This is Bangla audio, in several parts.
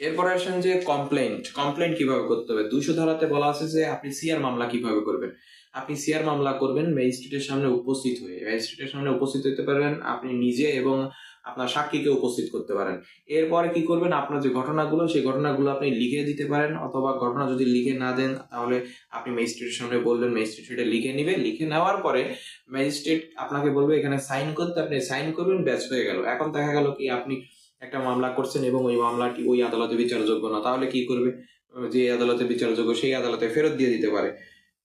এরপরে আসেন যে কমপ্লেন্ট কমপ্লেন্ট কীভাবে করতে হবে? দুশো ধারাতে বলা আছে যে আপনি সিআর মামলা কীভাবে করবেন? আপনি সিআর মামলা করবেন, ম্যাজিস্ট্রেটের সামনে উপস্থিত হয়ে। ম্যাজিস্ট্রেটের সামনে উপস্থিত হতে পারেন আপনি নিজে এবং আপনার সাক্ষীকে উপস্থিত করতে পারেন। এরপরে কি করবেন? আপনার যে ঘটনাগুলো, সেই ঘটনাগুলো আপনি লিখে দিতে পারেন অথবা ঘটনা যদি লিখে না দেন, তাহলে আপনি ম্যাজিস্ট্রেটের সামনে বলবেন, ম্যাজিস্ট্রেট সেটা লিখে নিবে। লিখে নেওয়ার পরে ম্যাজিস্ট্রেট আপনাকে বলবে, এখানে সাইন করতে আপনি সাইন করবেন ব্যাচ হয়ে গেল। এখন দেখা গেল কি আপনি একটা মামলা করছেন এবং ওই মামলাটি ওই আদালতে বিচারযোগ্য না, তাহলে কি করবে? যে আদালতে বিচারযোগ্য সেই আদালতে ফেরত দিয়ে দিতে পারে।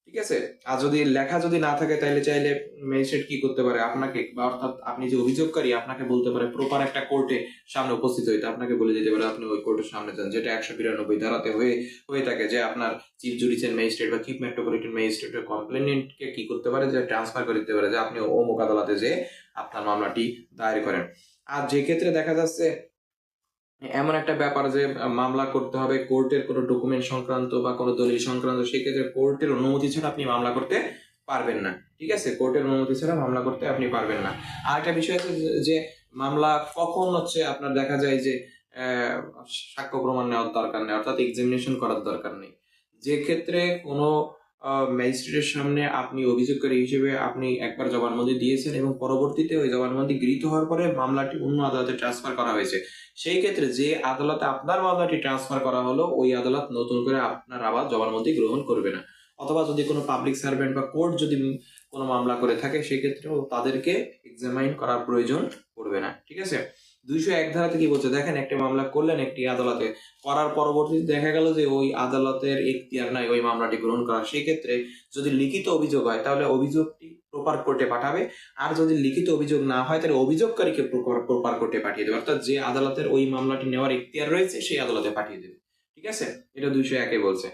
ঠিক আছে? আর যদি লেখা যদি না থাকে, তাহলে চাইলে ম্যাজিস্ট্রেট কি করতে পারে? আপনাকে বা অর্থাৎ আপনি যে অভিযোগকারী, আপনাকে বলতে পারে প্রপার একটা কোর্টে সামনে উপস্থিত হইতে। আপনাকে বলে দিতে পারে, আপনি ওই কোর্টের সামনে যান, যেটা একশো বিরানব্বই ধারাতে হয়ে হয়ে থাকে যে আপনার চিফ জুডিশিয়াল ম্যাজিস্ট্রেট বা চিফ মেট্রোপলিটন ম্যাজিস্ট্রেটের কমপ্লেনেন্টকে কি করতে পারে? যে ট্রান্সফার করে দিতে পারে, যে আপনি অমুক আদালতে যে আপনার মামলাটি দায়ের করেন। আর যে ক্ষেত্রে দেখা যাচ্ছে, এমন একটা ব্যাপার যে মামলা করতে হবে, কোর্টের কোনো ডকুমেন্ট সংক্রান্ত বা কোনো দলিল সংক্রান্ত, সেক্ষেত্রে কোর্টের অনুমতি ছাড়া আপনি মামলা করতে পারবেন না। ঠিক আছে? কোর্টের অনুমতি ছাড়া মামলা করতে আপনি পারবেন না। আর একটা বিষয় আছে যে- মামলা কখন হচ্ছে আপনার দেখা যায় যে সাক্ষ্য প্রমাণ নেওয়ার দরকার নেই, অর্থাৎ এক্সামিনেশন করার দরকার নেই। যে ক্ষেত্রে কোনো ম্যাজিস্ট্রেটের সামনে আপনি অভিযোগকারী হিসেবে আপনি একবার জবানবন্দি দিয়েছেন এবং পরবর্তীতে ওই জবানবন্দি গৃহীত হওয়ার পরে মামলাটি অন্য আদালতে ট্রান্সফার করা হয়েছে। সেই ক্ষেত্রে যে আদালতে আপনার মামলাটি ট্রান্সফার করা হলো, ওই আদালত নতুন করে আপনার আবার জবানবন্দি গ্রহণ করবে না। অথবা যদি কোনো পাবলিক সার্ভেন্ট বা কোর্ট যদি কোনো মামলা করে থাকে সেক্ষেত্রেও তাদেরকে এক্সামাইন করার প্রয়োজন পড়বে না। ঠিক আছে? দুইশো এক ধারাতে কি বলছে, দেখেন, একটা মামলা করলেন একটি আদালতে। করার পরবর্তীতে দেখা গেল যে ওই আদালতের এখতিয়ার নাই ওই মামলাটি গ্রহণ করা। সেক্ষেত্রে যদি লিখিত অভিযোগ হয়, তাহলে অভিযোগটি প্রপার কোর্টে পাঠাবে। আর যদি লিখিত অভিযোগ না হয়, তাহলে অভিযোগকারীকে প্রপার কোর্টে পাঠিয়ে দেবে। অর্থাৎ যে আদালতের ওই মামলাটি নেওয়ার এখতিয়ার রয়েছে, সেই আদালতে পাঠিয়ে দেবে। ঠিক আছে? এটা দুইশো একে বলছে।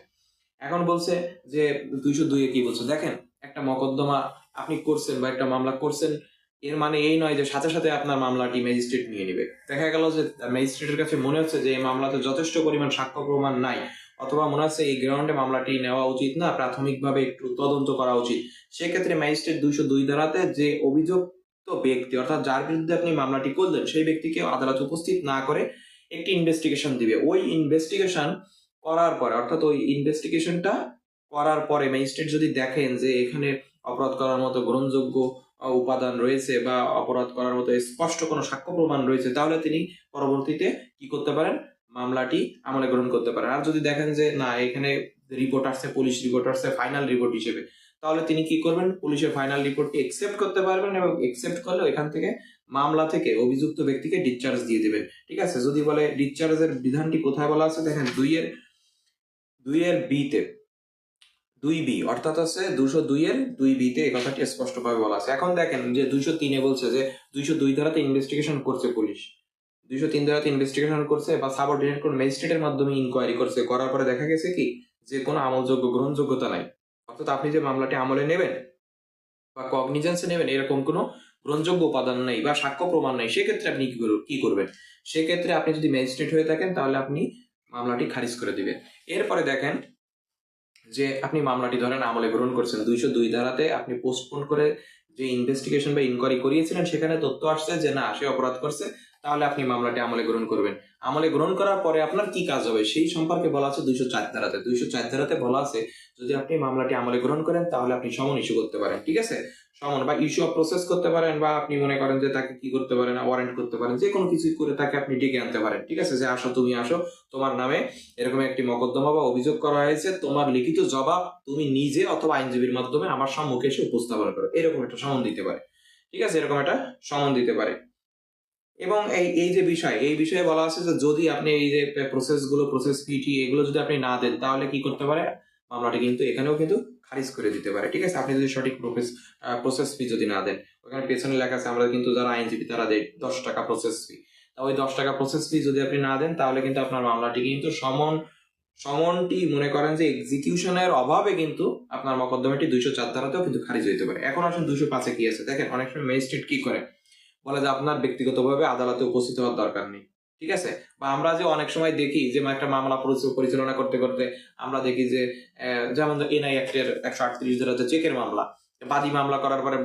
এখন বলছে যে দুইশো দুইয়ে কি বলছে? দেখেন, একটা মকদ্দমা আপনি করছেন বা একটা মামলা করছেন এর মানে এই নয় যে সাথে সাথে আপনার মামলাটি ম্যাজিস্ট্রেট নিয়ে নেবে। দেখা গেল যে ম্যাজিস্ট্রেটের কাছে মনে হচ্ছে যে এই মামলাতে যথেষ্ট পরিমাণ সাক্ষ্য প্রমাণ নাই, অথবা মনে হচ্ছে এই গ্রাউন্ডে মামলাটি নেওয়া উচিত না, প্রাথমিকভাবে একটু তদন্ত করা উচিত। সেক্ষেত্রে ম্যাজিস্ট্রেট দুইশো দুই ধারাতে যে অভিযুক্ত ব্যক্তি, অর্থাৎ যার বিরুদ্ধে আপনি মামলাটি করলেন, সেই ব্যক্তিকে আদালত উপস্থিত না করে একটি ইনভেস্টিগেশন দিবে। ওই ইনভেস্টিগেশন করার পরে, অর্থাৎ ওই ইনভেস্টিগেশনটা করার পরে ম্যাজিস্ট্রেট যদি দেখেন যে এখানে অপরাধ করার মতো গ্রহণযোগ্য উপাদান রয়েছে বা অপরাধ করার মতো স্পষ্ট কোনো সাক্ষ্য প্রমাণ রয়েছে, তাহলে তিনি পরবর্তীতে কি করতে পারেন? মামলাটি আমলে গ্রহণ করতে পারেন। আর যদি দেখেন যে না, এখানে রিপোর্ট আসছে পুলিশ রিপোর্ট আসছে ফাইনাল রিপোর্ট হিসেবে, তাহলে তিনি কি করবেন? পুলিশের ফাইনাল রিপোর্টটি একসেপ্ট করতে পারবেন এবং একসেপ্ট করলে এখান থেকে মামলা থেকে অভিযুক্ত ব্যক্তিকে ডিসচার্জ দিয়ে দেবেন। ঠিক আছে? যদি বলে ডিসচার্জের বিধানটি কোথায় বলা আছে? দেখেন দুইয়ের দুইয়ের বিতে দুই বি, অর্থাৎ আছে দুশো দুইয়ের দুই বিতে এই কথাটি স্পষ্টভাবে বলা আছে। এখন দেখেন যে দুইশো তিনে বলছে যে দুইশো দুই ধারাতে ইনভেস্টিগেশন করছে পুলিশ। দুইশো তিন ধারাতে ইনভেস্টিগেশন করছে বা সাবঅর্ডিনেট কোন ম্যাজিস্ট্রেটের মাধ্যমে ইনকোয়ারি করছে। করার পরে দেখা গেছে কি? যে কোনো আমলযোগ্য, গ্রহণযোগ্যতা নাই। অর্থাৎ আপনি যে মামলাটি আমলে নেবেন বা কগনিজেন্সে নেবেন, এরকম কোনো গ্রহণযোগ্য উপাদান নেই বা সাক্ষ্য প্রমাণ নেই, সেক্ষেত্রে আপনি কি করবেন কি করবেন? সেক্ষেত্রে আপনি যদি ম্যাজিস্ট্রেট হয়ে থাকেন, তাহলে আপনি মামলাটি খারিজ করে দিবেন। এরপরে দেখেন যে আপনি মামলাটি ধরেন আমলে গ্রহণ করছেন দুইশো দুই ধারাতে আপনি পোস্টপোন করে যে ইনভেস্টিগেশন বা ইনকোয়ারি করিয়েছিলেন, সেখানে তথ্য আসছে যে না, সে অপরাধ করছে, তাহলে আপনি মামলাটি আমলে গ্রহণ করবেন। আমলে গ্রহণ করার পরে আপনার কি কাজ হবে? সেই সম্পর্কে বলা আছে দুইশো চার ধারাতে। দুইশো চার ধারাতে বলা আছে, যদি আপনি মামলাটি আমলে গ্রহণ করেন, তাহলে আপনি সমন ইস্যু করতে পারেন, ঠিক আছে? সমন বা ইস্যু অফ প্রসেস করতে পারেন বা আপনি মনে করেন যে তাকে কি করতে পারেন ওয়ারেন্ট করতে পারেন, যে কোনো কিছু করে তাকে আপনি ডেকে আনতে পারেন, ঠিক আছে? যে আসো, তুমি আসো, তোমার নামে এরকম একটি মকদ্দমা বা অভিযোগ করা হয়েছে, তোমার লিখিত জবাব তুমি নিজে অথবা আইনজীবীর মাধ্যমে আমার সম্মুখে এসে উপস্থাপন করো। এরকম একটা সমন দিতে পারে, ঠিক আছে? এরকম একটা সমন দিতে পারে। এবং এই এই যে বিষয়, এই বিষয়ে বলা আছে যে যদি আপনি এই যে প্রসেসগুলো প্রসেস পিটি এগুলো যদি আপনি না দেন, তাহলে কি করতে পারে? মামলাটি কিন্তু এখানেও কিন্তু খারিজ করে দিতে পারে। ঠিক আছে? আপনি যদি সঠিক প্রসেস প্রসেস ফি যদি না দেন, ওখানে পেছনে লেখা আছে, আমরা কিন্তু যারা আইনজীবী, তারা দেয় দশ টাকা প্রসেস ফি তা ওই দশ টাকা প্রসেস ফি যদি আপনি না দেন, তাহলে কিন্তু আপনার মামলাটি কিন্তু সমন, সমনটি মনে করেন যে এক্সিকিউশনের অভাবে কিন্তু আপনার মকদ্দমাটি দুইশো চার ধারাতেও কিন্তু খারিজ হইতে পারে। এখন আসুন দুইশো পাঁচে কি আছে? দেখেন, অনেক সময় ম্যাজিস্ট্রেট কি করে? বলে যে আপনার ব্যক্তিগতভাবে আদালতে উপস্থিত হওয়ার দরকার নেই। ঠিক আছে? বা আমরা যে অনেক সময় দেখি যে একটা মামলা পরিচালনা করতে করতে আমরা দেখি যে যেমন এনআই অ্যাক্টের একশো আটত্রিশ ধারা চেকের মামলা। বাদী মামলা করার পরে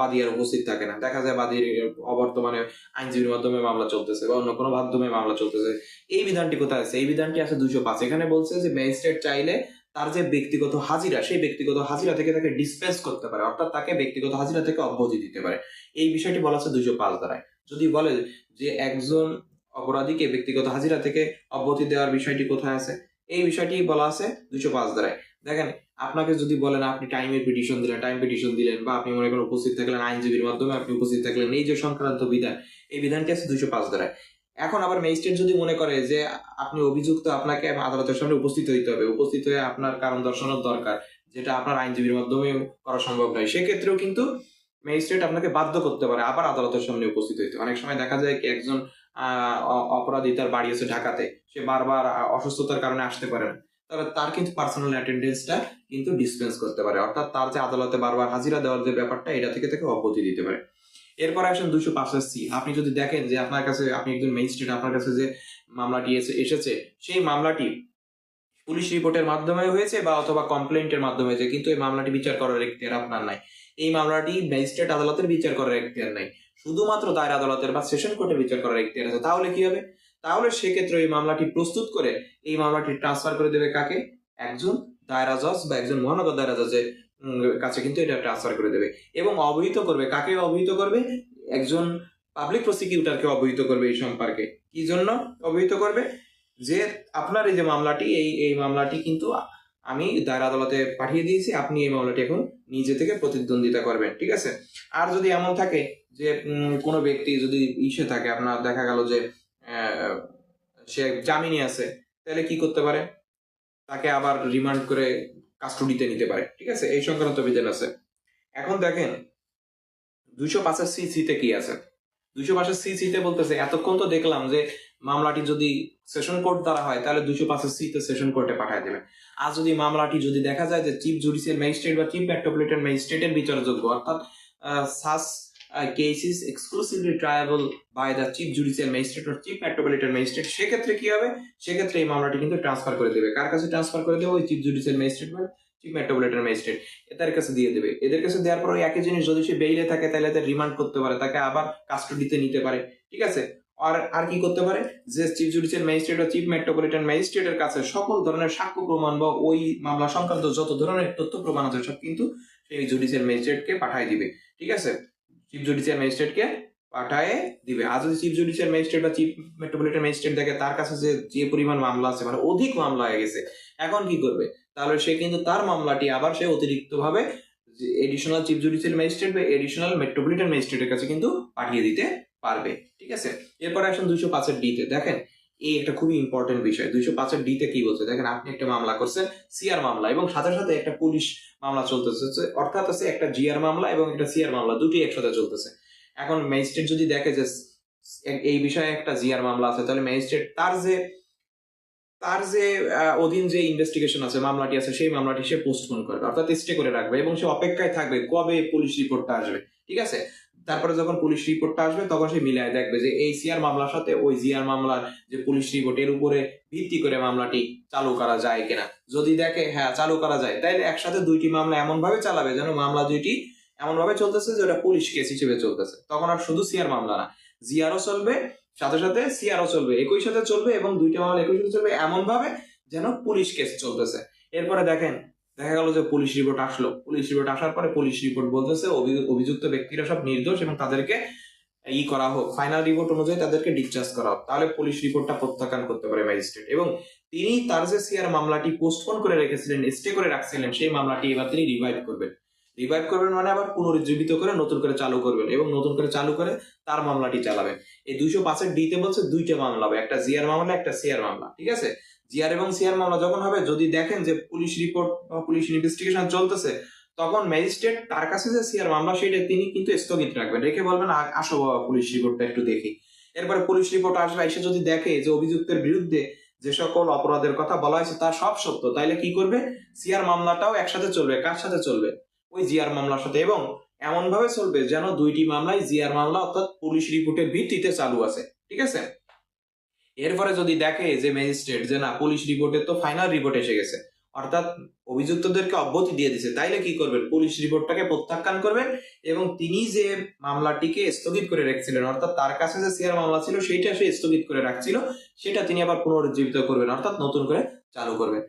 বাদী আর উপস্থিত থাকে না। দেখা যায় বাদীর অবর্তমানে আইনজীবীর মাধ্যমে মামলা চলতেছে বা অন্য কোনো মাধ্যমে মামলা চলতেছে। এই বিধানটি কোথায় আছে? এই বিধানটি আছে দুশো পাঁচ। এখানে বলছে যে ম্যাজিস্ট্রেট চাইলে তার যে ব্যক্তিগত হাজিরা, সেই ব্যক্তিগত হাজিরা থেকে তাকে ডিসপেন্স করতে পারে। অর্থাৎ তাকে ব্যক্তিগত হাজিরা থেকে অব্যাহতি দিতে পারে। এই বিষয়টি বলা আছে দুশো পাঁচ দ্বারায়। যদি বলে যে একজন অপরাধীকে ব্যক্তিগত হাজিরা থেকে অব্যাহতি দেওয়ার বিষয়টি কোথায় আছে? এই বিষয়টি বলা আছে দুশো পাঁচ দ্বারায়। দেখেন, আপনাকে যদি বলেন আপনি টাইমের পিটিশন দিলেন টাইম পিটিশন দিলেন, বা আপনি মনে করেন উপস্থিত থাকলেন, আইনজীবীর মাধ্যমে আপনি উপস্থিত থাকলেন, এই যে সংক্রান্ত বিধান, এই বিধানটি আছে দুশো পাঁচ দ্বারায়। এখন আবার ম্যাজিস্ট্রেট যদি মনে করে যে আপনি অভিযুক্ত, আপনাকে আদালতের সামনে উপস্থিত হইতে হবে, উপস্থিত হয়ে আপনার কারণ দর্শানোর দরকার, যেটা আপনার আইনজীবীর মাধ্যমে করা সম্ভব নয়, সেক্ষেত্রেও কিন্তু ম্যাজিস্ট্রেট আপনাকে বাধ্য করতে পারে আবার আদালতের সামনে উপস্থিত হইতে। অনেক সময় দেখা যায় কি একজন অপরাধী তার বাড়ি আছে ঢাকাতে। সে বারবার অসুস্থতার কারণে আসতে পারে না। তবে তার কিন্তু পার্সোনাল অ্যাটেন্ডেন্সটা কিন্তু ডিসপেন্স করতে পারে। অর্থাৎ তার যে আদালতে বারবার হাজিরা দেওয়ার যে ব্যাপারটা, এটা থেকে তাকে অব্যাহতি দিতে পারে। এরপরে আসেন দুশো পাঁচের সি আপনি যদি দেখেন যে আপনার কাছে, আপনি একজন ম্যাজিস্ট্রেট আপনার কাছে যে মামলাটি এসে- এসেছে, সেই মামলাটি পুলিশ রিপোর্টের মাধ্যমে হয়েছে বা অথবা কমপ্লেন্টের মাধ্যমে হয়েছে, কিন্তু এই মামলাটি বিচার করার এখতিয়ার আপনার নাই। এই মামলাটি ম্যাজিস্ট্রেট আদালতের বিচার করার এখতিয়ার নাই। শুধুমাত্র দায়ের আদালতের বা সেশন কোর্টে বিচার করার এখতিয়ার আছে। তাহলে কি হবে? তাহলে সেক্ষেত্রে এই মামলাটি প্রস্তুত করে এই মামলাটি ট্রান্সফার করে দেবে কাকে? একজন দায়রা জজ বা একজন মহানগর দায়রা জজের কাছে কিন্তু এটা ট্রান্সফার করে দেবে। এবং অবহিত করবে। কাকে অবহিত করবে? একজন পাবলিক প্রসিকিউটরকে অবহিত করবে এই সম্পর্কে। কি জন্য অবহিত করবে? যে আপনার এই যে মামলাটি, এই এই মামলাটি কিন্তু আমি দায়রা আদালতে পাঠিয়ে দিয়েছি, আপনি এই মামলাটি এখন নিজে থেকে প্রতিদ্বন্দ্বিতা করবেন, ঠিক আছে? আর যদি এমন থাকে যে কোনো ব্যক্তি যদি ইসে থাকে, আপনার দেখা গেল যে সে জামিনে আছে, তাহলে কি করতে পারে? তাকে আবার রিমান্ড করে কাস্টডিতে নিতে পারে, ঠিক আছে? এই সংক্রান্ত বিধান আছে। এখন দেখেন, দুইশো পাঁচের সি সিতে কি আছে? দুইশো পাঁচের সি সিতে বলতেছে, এতক্ষণ তো দেখলাম যে মামলাটি যদি সেশন কোর্ট দ্বারা হয়, তাহলে দুইশো পাঁচের সিতে সেশন কোর্টে পাঠিয়ে দেবে। আর যদি মামলাটি যদি দেখা যায় যে চিফ জুডিশিয়াল ম্যাজিস্ট্রেট বা চিফ মেট্রোপলিটন ম্যাজিস্ট্রেটের বিচারযোগ্য, অর্থাৎ such cases exclusively triable by the chief judicial magistrate or chief metropolitan magistrate সেক্ষেত্রে কি হবে? সেক্ষেত্রে এই মামলাটি কিন্তু ট্রান্সফার করে দেবে। কার কাছে ট্রান্সফার করে দেবে? ওই চিফ জুডিশিয়াল ম্যাজিস্ট্রেট বা চিফ মেট্রোপলিটন ম্যাজিস্ট্রেট এদের কাছে দিয়ে দেবে। এদের কাছে দেওয়ার পর ওই একই জিনিস যদি সে বেইলে থাকে, তাহলে এদের রিমান্ড করতে পারে, তাকে আবার কাস্টডিতে নিতে পারে। ঠিক আছে? আর আর কি করতে পারে? যে চিফ জুডিশিয়াল ম্যাজিস্ট্রেট বা চিফ মেট্রোপলিটন ম্যাজিস্ট্রেটের কাছে সকল ধরনের সাক্ষ্য প্রমাণ বা ওই মামলা সংক্রান্ত যত ধরনের তথ্য প্রমাণ আছে সব কিন্তু সেই জুডিশিয়াল ম্যাজিস্ট্রেটকে পাঠিয়ে দিবে। ঠিক আছে? চিফ জুডিশিয়াল ম্যাজিস্ট্রেটকে পাঠায় দিবে। আর যদি চিফ জুডিশিয়াল ম্যাজিস্ট্রেট বা চিফ মেট্রোপলিটন ম্যাজিস্ট্রেট দেখে তার কাছে যে যে পরিমাণ মামলা আছে মানে অধিক মামলা হয়ে গেছে, এখন কি করবে? তাহলে সে কিন্তু তার মামলাটি আবার সে অতিরিক্ত ভাবে এডিশনাল চিফ জুডিশিয়াল ম্যাজিস্ট্রেট বা এডিশনাল মেট্রোপলিটন ম্যাজিস্ট্রেটের কাছে কিন্তু পাঠিয়ে দিতে পারবে, ঠিক আছে? এরপরে আসুন দুইশো পাঁচের ডিতে দেখেন, এই একটা খুবই ইম্পর্টেন্ট বিষয়। দুইশো পাঁচের ডিতে কি বলছে? দেখেন, আপনি একটা মামলা করছেন সিআর মামলা, এবং সাথে সাথে একটা পুলিশ মামলা চলতেছে। অর্থাৎ আছে একটা জিআর মামলা এবং একটা সিআর মামলা, দুটি একসাথে চলতেছে। এখন ম্যাজিস্ট্রেট যদি দেখে যে এই বিষয়ে একটা জিআর মামলা আছে, তাহলে ম্যাজিস্ট্রেট তার যে তার যে অধীন যে ইনভেস্টিগেশন আছে, মামলাটি আছে, সেই মামলাটি সে পোস্টপোন করবে। অর্থাৎ স্টে করে রাখবে এবং সে অপেক্ষায় থাকবে কবে পুলিশ রিপোর্টটা আসবে, ঠিক আছে? তারপরে যখন পুলিশ রিপোর্টটা আসবে, তখন সে মিলায় দেখবে যে এই সিআর মামলার সাথে ওই জিআর মামলার যে পুলিশ রিপোর্ট এর উপরে ভিত্তি করে মামলাটি চালু করা যায় কিনা। যদি দেখে হ্যাঁ চালু করা যায়, তাইলে একসাথে দুইটি মামলা এমন ভাবে চালাবে যেন মামলা দুইটি এমন ভাবে চলতেছে যে ওটা পুলিশ কেস হিসেবে চলতেছে। তখন আর শুধু সিআর মামলা না জিআরও চলবে, সাথে সাথে সিআরও চলবে, একই সাথে চলবে এবং দুইটা মামলা একই সাথে চলবে এমন ভাবে যেন পুলিশ কেস চলতেছে। এরপরে দেখেন দেখা গেল যে পুলিশ রিপোর্ট আসলো। পুলিশ রিপোর্ট আসার পরে পুলিশ রিপোর্ট বলতেছে, অভি- অভিযুক্ত ব্যক্তিরা সব নির্দোষ এবং তাদেরকে ই করা হোক ফাইনাল রিপোর্ট অনুযায়ী তাদেরকে ডিসচার্জ করা হোক। তাহলে পুলিশ রিপোর্টটা প্রত্যাখ্যান করতে পারে ম্যাজিস্ট্রেট এবং তিনি তার যে সিআর মামলাটি পোস্টপোন করে রেখেছিলেন স্টে করে রাখছিলেন, সেই মামলাটি এবার তিনি রিভাইভ করবেন। রিভাইভ করবেন মানে আবার পুনরুজ্জীবিত করে নতুন করে চালু করবেন এবং নতুন করে চালু করে তার মামলাটি চালাবেন। এই দুইশো পাঁচের ডিতে বলছে দুইটা মামলা হবে, একটা জিআর মামলা, একটা সিআর মামলা, ঠিক আছে? জিআর এবং সিআর মামলা যখন হবে, যদি দেখেন যে পুলিশ রিপোর্ট বা পুলিশ ইনভেস্টিগেশন চলতেছে, তখন ম্যাজিস্ট্রেট তার কাছে যে সিআর মামলা, সেটা তিনি কিন্তু স্থগিত রাখবেন। রেখে বলবেন আসো বাবা, পুলিশ রিপোর্টটা একটু দেখি। এরপরে পুলিশ রিপোর্ট আসবে, এসে যদি দেখে যে অভিযুক্তের বিরুদ্ধে যে সকল অপরাধের কথা বলা হয়েছে তার সব সত্য, তাইলে কি করবে? সিআর মামলাটাও একসাথে চলবে, কার সাথে চলবে? ওই জিআর মামলার সাথে। এবং এমন ভাবে চলবে যেন দুইটি মামলায় জিআর মামলা অর্থাৎ পুলিশ রিপোর্টের ভিত্তিতে চালু আছে। ঠিক আছে? এরপরে যদি দেখে যে ম্যাজিস্ট্রেট যে না, পুলিশ রিপোর্টে তো ফাইনাল রিপোর্ট এসে গেছে। অর্থাৎ অভিযুক্তদেরকে অব্যতি দিয়ে দিছে তাইলে কি করবেন? পুলিশ রিপোর্টটাকে প্রত্যাখ্যান করবেন এবং তিনি যে মামলাটিকে স্থগিত করে রেখেছিলেন, অর্থাৎ তার কাছে যে সিআর মামলা ছিল, সেইটা সে স্থগিত করে রাখছিল, সেটা তিনি আবার পুনরুজ্জীবিত করবেন, অর্থাৎ নতুন করে চালু করবেন।